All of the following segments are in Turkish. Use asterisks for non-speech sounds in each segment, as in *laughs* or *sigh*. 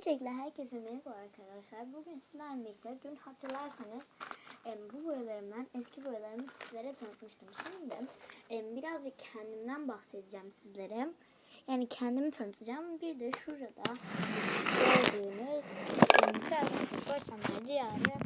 Öncelikle herkese merhaba arkadaşlar. Bugün sizlerle birlikte dün hatırlarsanız bu boyalarımdan eski boyalarımı sizlere tanıtmıştım. Şimdi birazcık kendimden bahsedeceğim sizlere. Yani kendimi tanıtacağım. Bir de şurada gördüğünüz birazcık Göçmenler Diyarı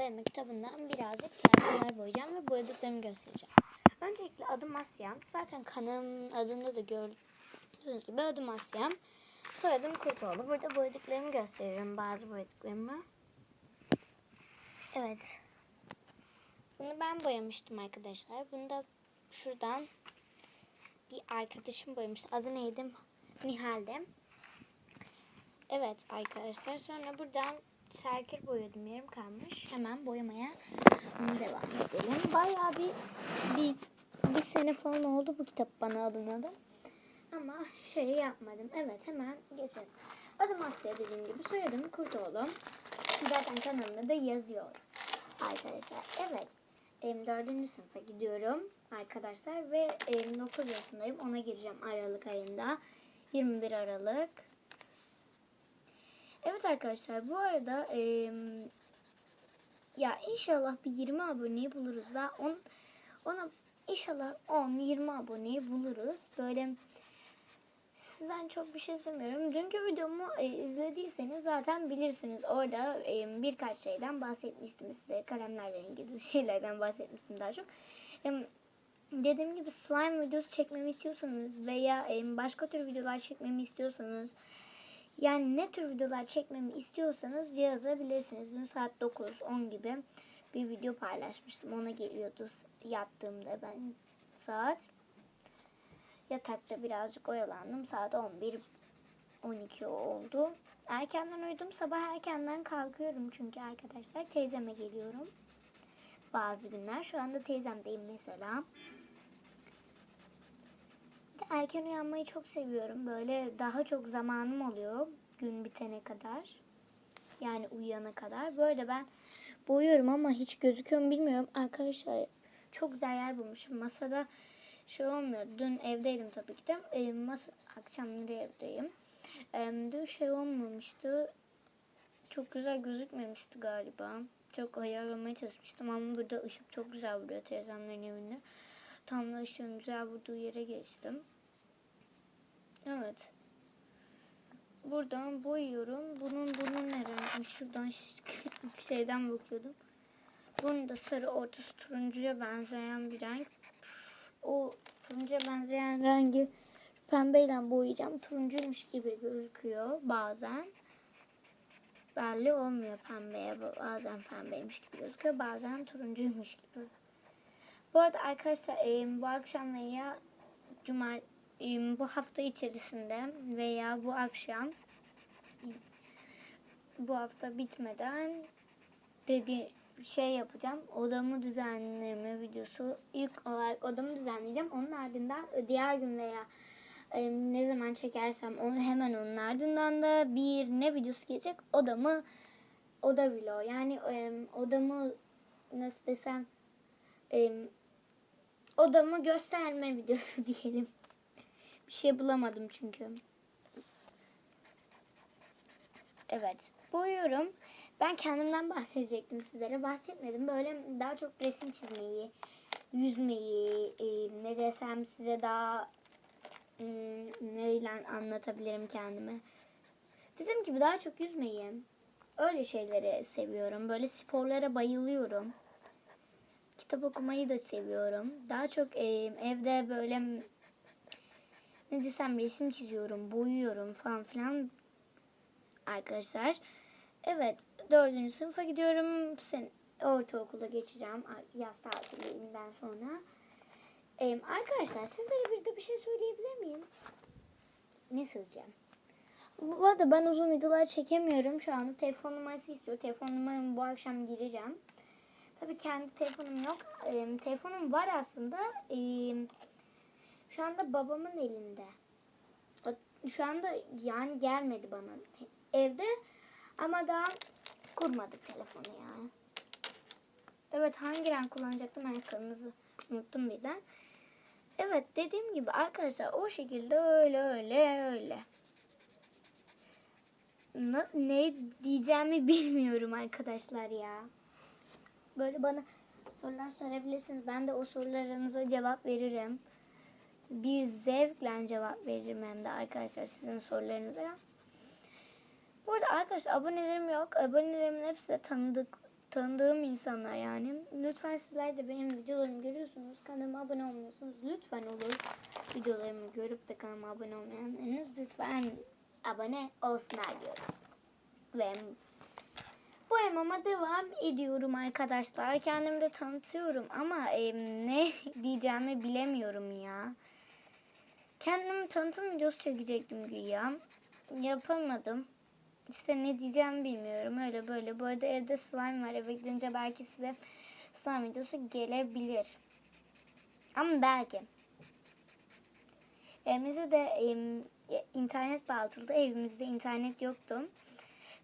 boyama kitabından birazcık sayfalar boyayacağım ve boyadıklarımı göstereceğim. Öncelikle adım Asya. Zaten kanalımın adında da gördüğünüz gibi adım Asya. Soyadım Kurtoğlu. Burada boyadıklarımı gösteriyorum. Bazı boyadıklarımı. Evet. Bunu ben boyamıştım arkadaşlar. Bunu da şuradan bir arkadaşım boyamıştı. Adı neydi? Nihal'de. Evet arkadaşlar. Sonra buradan Şarkır boyadım. Yarım kalmış. Hemen boyamaya devam edelim. Bayağı bir, bir, bir sene falan oldu bu kitap bana alınalı. Ama şey yapmadım. Evet hemen geçelim. Adım Asya dediğim gibi soyadım Kurtoğlu. Zaten kanalımda da yazıyor arkadaşlar. Evet. Em, dördüncü sınıfa gidiyorum arkadaşlar ve em, 9 yaşındayım. Ona gireceğim Aralık ayında. 21 Aralık. Evet arkadaşlar bu arada em, ya inşallah bir 20 aboneyi buluruz da on, ona inşallah 10-20 aboneyi buluruz. Böyle sizden çok bir şey istemiyorum. Dünkü videomu e, izlediyseniz zaten bilirsiniz. Orada e, birkaç şeyden bahsetmiştim size. Kalemlerle ilgili *laughs* şeylerden bahsetmiştim daha çok. E, dediğim gibi slime videosu çekmemi istiyorsanız veya e, başka tür videolar çekmemi istiyorsanız yani ne tür videolar çekmemi istiyorsanız yazabilirsiniz. Dün saat 9-10 gibi bir video paylaşmıştım. Ona geliyordu yattığımda ben saat. Yatakta birazcık oyalandım. Saat 11 12 oldu. Erkenden uyudum. Sabah erkenden kalkıyorum çünkü arkadaşlar teyzeme geliyorum. Bazı günler. Şu anda teyzemdeyim mesela. Erken uyanmayı çok seviyorum. Böyle daha çok zamanım oluyor gün bitene kadar. Yani uyuyana kadar. Böyle ben boyuyorum ama hiç gözüküyor mu bilmiyorum. Arkadaşlar çok güzel yer bulmuşum. Masada şey olmuyor. Dün evdeydim tabii ki de. E, masa, akşamları evdeyim. E, dün şey olmamıştı. Çok güzel gözükmemişti galiba. Çok ayarlamaya çalışmıştım ama burada ışık çok güzel vuruyor teyzemlerin evinde. Tam da ışığın güzel vurduğu yere geçtim. Evet. Buradan boyuyorum. Bunun bunun ne renkmiş? Şuradan *laughs* şeyden bakıyordum. Bunun da sarı ortası turuncuya benzeyen bir renk. O turuncuya benzeyen rengi pembeyle boyayacağım. Turuncuymuş gibi gözüküyor bazen. Belli olmuyor pembeye. Bazen pembeymiş gibi gözüküyor. Bazen turuncuymuş gibi. Bu arada arkadaşlar bu akşam veya cuma bu hafta içerisinde veya bu akşam bu hafta bitmeden dedi şey yapacağım. Odamı düzenleme videosu. İlk olarak odamı düzenleyeceğim. Onun ardından diğer gün veya e, ne zaman çekersem onu hemen onun ardından da bir ne videosu gelecek. Odamı oda vlog. Yani e, odamı nasıl desem e, odamı gösterme videosu *laughs* diyelim. Bir şey bulamadım çünkü. Evet. Boyuyorum. Ben kendimden bahsedecektim sizlere. Bahsetmedim. Böyle daha çok resim çizmeyi, yüzmeyi, e, ne desem size daha e, neyle anlatabilirim kendimi. Dediğim gibi daha çok yüzmeyi, öyle şeyleri seviyorum. Böyle sporlara bayılıyorum. Kitap okumayı da seviyorum. Daha çok e, evde böyle ne desem resim çiziyorum, boyuyorum falan filan arkadaşlar. Evet, dördüncü sınıfa gidiyorum. Sen ortaokula geçeceğim yaz tatilinden sonra. Ee, arkadaşlar sizlere bir de bir şey söyleyebilir miyim? Ne söyleyeceğim? Bu arada ben uzun videolar çekemiyorum. Şu anda telefon numarası istiyor. Telefon numaramı bu akşam gireceğim. Tabii kendi telefonum yok. Ee, telefonum var aslında. Ee, şu anda babamın elinde. Şu anda yani gelmedi bana. Evde ama daha kurmadık telefonu yani. Evet hangi renk kullanacaktım? Ben kırmızı unuttum birden. Evet dediğim gibi arkadaşlar o şekilde öyle öyle öyle. na- ne diyeceğimi *laughs* bilmiyorum arkadaşlar ya. Böyle bana sorular sorabilirsiniz. Ben de o sorularınıza cevap veririm. Bir zevkle cevap veririm hem de arkadaşlar sizin sorularınıza. Bu arada arkadaşlar abonelerim yok. Abonelerimin hepsi de tanıdık tanıdığım insanlar yani. Lütfen sizler de benim videolarımı görüyorsunuz. Kanalıma abone olmuyorsunuz. Lütfen olur. Videolarımı görüp de kanalıma abone olmayanlarınız lütfen abone olsunlar diyorum. Ve bu emama devam ediyorum arkadaşlar. Kendimi de tanıtıyorum ama e, ne *laughs* diyeceğimi bilemiyorum ya. Kendimi tanıtım videosu çekecektim güya. Yapamadım. İşte ne diyeceğimi bilmiyorum. Öyle böyle. Bu arada evde slime var. Eve gidince belki size slime videosu gelebilir. Ama belki. Evimizde de em, internet bağlatıldı. Evimizde internet yoktu.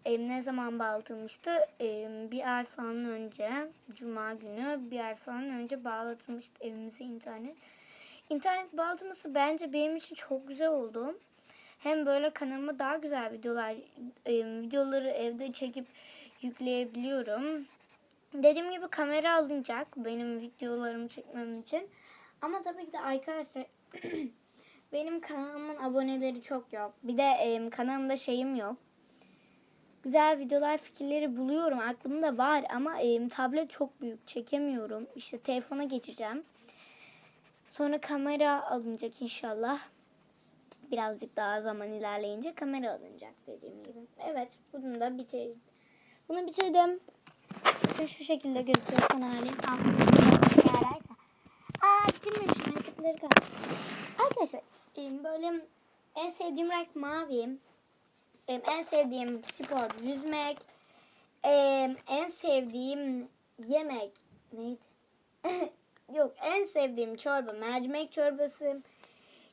Em, ne zaman bağlatılmıştı? Em, bir ay falan önce. Cuma günü bir ay falan önce bağlatılmıştı evimize internet. İnternet bağlatılması bence benim için çok güzel oldu. Hem böyle kanalıma daha güzel videolar, em, videoları evde çekip yükleyebiliyorum. Dediğim gibi kamera alınacak benim videolarımı çekmem için. Ama tabii ki de arkadaşlar *clears throat* benim kanalımın aboneleri çok yok. Bir de em, kanalımda şeyim yok. Güzel videolar fikirleri buluyorum. Aklımda var ama em, tablet çok büyük çekemiyorum. İşte telefona geçeceğim. Sonra kamera alınacak inşallah. Birazcık daha zaman ilerleyince kamera alınacak dediğim gibi. Evet bunu da bitirdim. Bunu bitirdim. Şu şekilde gözüküyor son hali. Altında Aa bitirmemişim. Ayakkabıları kaldı. Arkadaşlar böyle en sevdiğim renk mavi. En sevdiğim spor yüzmek. En sevdiğim yemek neydi? *laughs* Yok en sevdiğim çorba mercimek çorbası.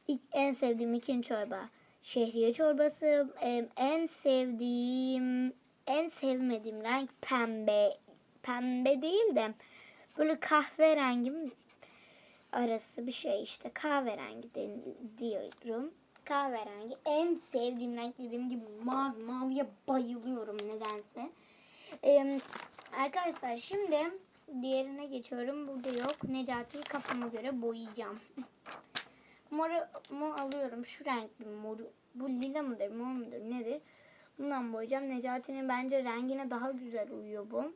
İlk, en sevdiğim ikinci çorba şehriye çorbası. En sevdiğim en sevmediğim renk pembe. Pembe değil de böyle kahverengi arası bir şey işte kahverengi diyorum. Kahverengi en sevdiğim renk dediğim gibi mavi. Maviye bayılıyorum nedense. Ee, arkadaşlar şimdi diğerine geçiyorum. Burada yok. Necati'yi kafama göre boyayacağım. *laughs* Moru mu alıyorum. Şu renk bir moru. Bu lila mıdır, mor mudur, nedir? Bundan boyayacağım. Necati'nin bence rengine daha güzel uyuyor bu.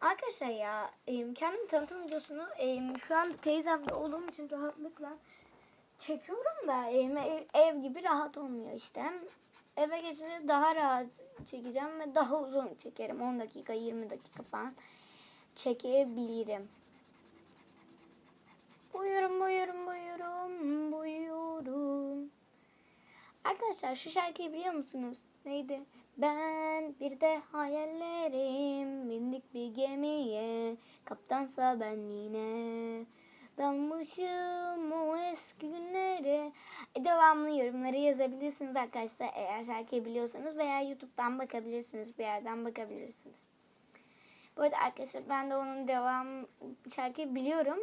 Arkadaşlar ya em, kendim tanıtım videosunu em, şu an teyzemde olduğum için rahatlıkla çekiyorum da em, ev, ev gibi rahat olmuyor işte. Eve geçince daha rahat çekeceğim ve daha uzun çekerim. 10 dakika 20 dakika falan çekebilirim. Buyurun buyurun Arkadaşlar şu şarkıyı biliyor musunuz? Neydi? Ben bir de hayallerim bindik bir gemiye kaptansa ben yine dalmışım o eski günlere. E, devamlı yorumlara yazabilirsiniz arkadaşlar eğer şarkıyı biliyorsanız veya YouTube'dan bakabilirsiniz bir yerden bakabilirsiniz. Bu arada arkadaşlar ben de onun devam şarkıyı biliyorum.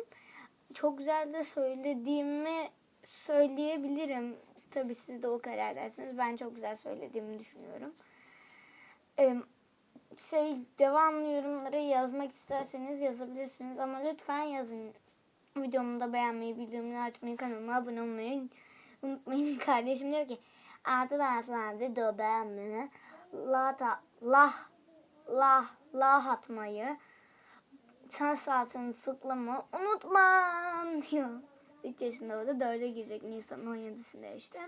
Çok güzel de söylediğimi söyleyebilirim. Tabii siz de o kadar dersiniz. Ben çok güzel söylediğimi düşünüyorum. Ee, şey devamlı yorumlara yazmak isterseniz yazabilirsiniz ama lütfen yazın. Videomu da beğenmeyi, bildirimleri açmayı, kanalıma abone olmayı unutmayın. *laughs* Kardeşim diyor ki arkadaşlar video beğenmeyi, la ta, lah, lah, lah atmayı, şans saatini sıklamayı unutmam *laughs* diyor. 3 yaşında o da 4'e girecek Nisan'ın 17'sinde işte.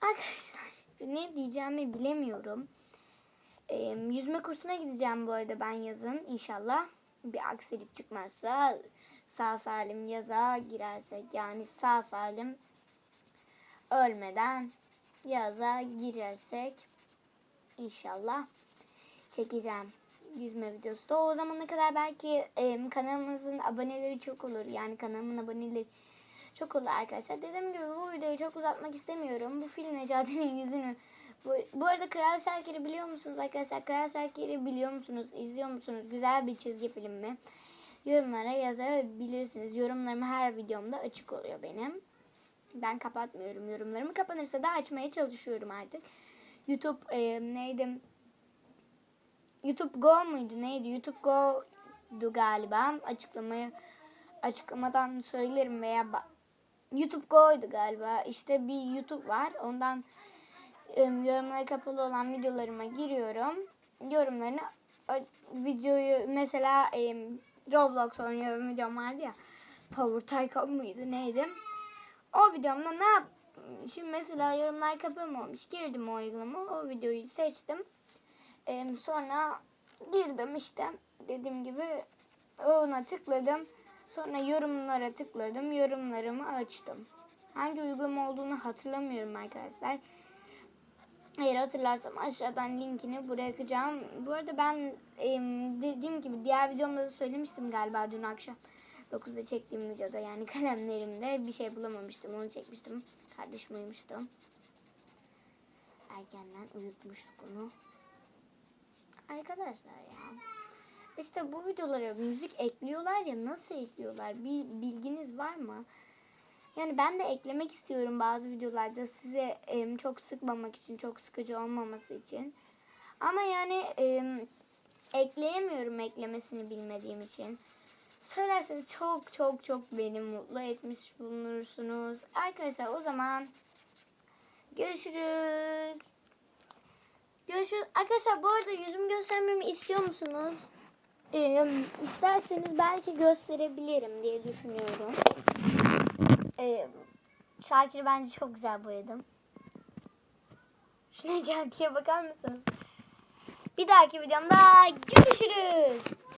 Arkadaşlar ne diyeceğimi bilemiyorum. Ee, yüzme kursuna gideceğim bu arada ben yazın inşallah. Bir aksilik çıkmazsa sağ salim yaza girersek yani sağ salim ölmeden yaza girersek inşallah çekeceğim yüzme videosu da o zamana kadar belki e, kanalımızın aboneleri çok olur. Yani kanalımın aboneleri çok olur arkadaşlar. Dediğim gibi bu videoyu çok uzatmak istemiyorum. Bu film Necati'nin *laughs* yüzünü bu, bu arada Kral Şakir'i biliyor musunuz arkadaşlar? Kral Şakir'i biliyor musunuz? İzliyor musunuz? Güzel bir çizgi film mi? Yorumlara yazabilirsiniz. Yorumlarım her videomda açık oluyor benim. Ben kapatmıyorum yorumlarımı. Kapanırsa da açmaya çalışıyorum artık. YouTube e, neydi? YouTube Go muydu neydi? YouTube Go'du galiba. Açıklamayı açıklamadan söylerim veya YouTube Go'ydu galiba. İşte bir YouTube var. Ondan yorumları kapalı olan videolarıma giriyorum. Yorumlarını videoyu mesela e, Roblox oynuyorum videom vardı ya. Power Tycoon muydu neydi? O videomda ne yap? Şimdi mesela yorumlar kapalı olmuş. Girdim o uygulama. O videoyu seçtim. Ee, sonra girdim işte. Dediğim gibi ona tıkladım. Sonra yorumlara tıkladım. Yorumlarımı açtım. Hangi uygulama olduğunu hatırlamıyorum arkadaşlar. Eğer hatırlarsam aşağıdan linkini bırakacağım. Bu arada ben em, dediğim gibi diğer videomda da söylemiştim galiba dün akşam. 9'da çektiğim videoda yani *laughs* kalemlerimde bir şey bulamamıştım. Onu çekmiştim. Kardeşim uyumuştu. Erkenden uyutmuştuk onu. Arkadaşlar ya. İşte bu videolara müzik ekliyorlar ya nasıl ekliyorlar? Bir bilginiz var mı? Yani ben de eklemek istiyorum bazı videolarda size em, çok sıkmamak için, çok sıkıcı olmaması için. Ama yani em, ekleyemiyorum eklemesini bilmediğim için. Söylerseniz çok çok çok beni mutlu etmiş bulunursunuz. Arkadaşlar o zaman görüşürüz. Görüşürüz. Arkadaşlar bu arada yüzümü göstermemi istiyor musunuz? Ee, isterseniz belki gösterebilirim diye düşünüyorum. Ee, Şakir bence çok güzel boyadım. Şuna diye bakar mısınız? Bir dahaki videomda görüşürüz.